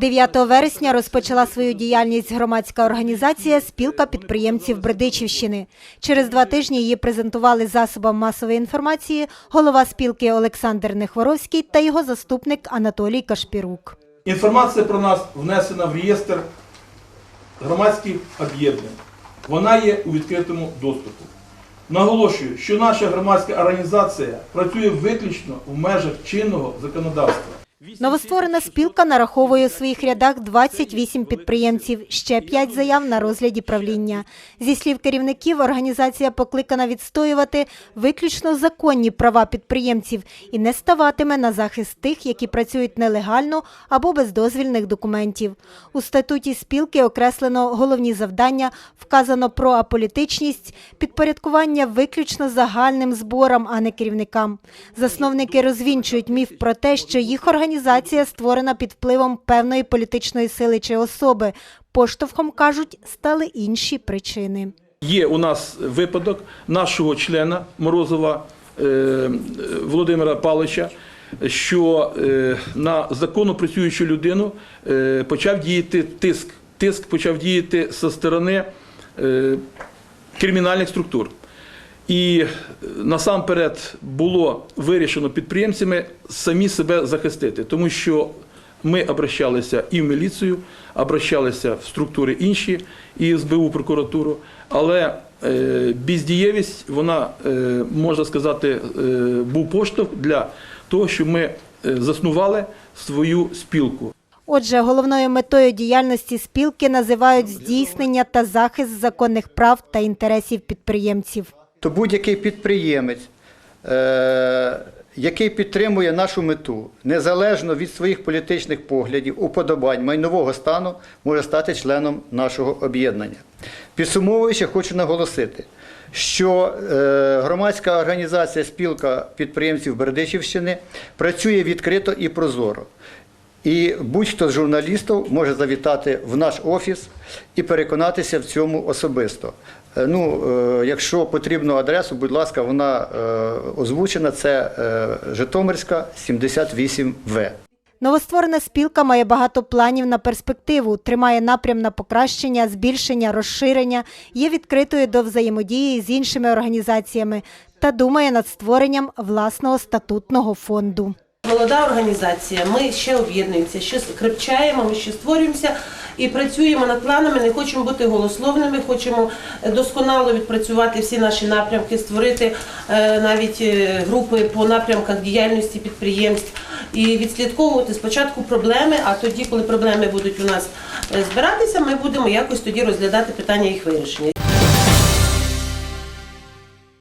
9 вересня розпочала свою діяльність громадська організація Спілка підприємців Бердичівщини. Через два тижні її презентували засобам масової інформації голова спілки Олександр Нехворовський та його заступник Анатолій Кашпірук. Інформація про нас внесена в реєстр громадських об'єднань. Вона є у відкритому доступу. Наголошую, що наша громадська організація працює виключно в межах чинного законодавства. Новостворена спілка нараховує у своїх рядах 28 підприємців, ще 5 заяв на розгляді правління. Зі слів керівників, організація покликана відстоювати виключно законні права підприємців і не ставатиме на захист тих, які працюють нелегально або без дозвільних документів. У статуті спілки окреслено головні завдання, вказано про аполітичність, підпорядкування виключно загальним зборам, а не керівникам. Засновники розвінчують міф про те, що їх організація створена під впливом певної політичної сили чи особи. Поштовхом кажуть, стали інші причини. Є у нас випадок нашого члена Морозова е, Володимира Павловича, що е, на законно працюючу людину е, почав діяти тиск. Тиск почав діяти зі сторони е, кримінальних структур. І е, насамперед було вирішено підприємцями самі себе захистити, тому що ми обращалися і в міліцію, обращалися в структури інші, і СБУ прокуратуру, але е, бездієвість, вона, е, можна сказати, був поштовх для того, щоб ми заснували свою спілку. Отже, головною метою діяльності спілки називають здійснення та захист законних прав та інтересів підприємців. То будь-який підприємець, е, який підтримує нашу мету, незалежно від своїх політичних поглядів, уподобань, майнового стану, може стати членом нашого об'єднання. Підсумовуючи, хочу наголосити, що е, громадська організація Спілка підприємців Бердичівщини працює відкрито і прозоро. І будь-хто з журналістів може завітати в наш офіс і переконатися в цьому особисто. Е, Ну, е, якщо потрібну адресу, будь ласка, вона е, озвучена. Це Житомирська 78В. Новостворена спілка має багато планів на перспективу, тримає напрям на покращення, збільшення, розширення, є відкритою до взаємодії з іншими організаціями та думає над створенням власного статутного фонду. Молода організація, ми ще об'єднуємося, ще крепчаємо, ми ще створюємося і працюємо над планами. Не хочемо бути голословними, хочемо досконало відпрацювати всі наші напрямки, створити е, навіть е, групи по напрямках діяльності підприємств і відслідковувати спочатку проблеми. А тоді, коли проблеми будуть у нас е, збиратися, ми будемо якось тоді розглядати питання їх вирішення.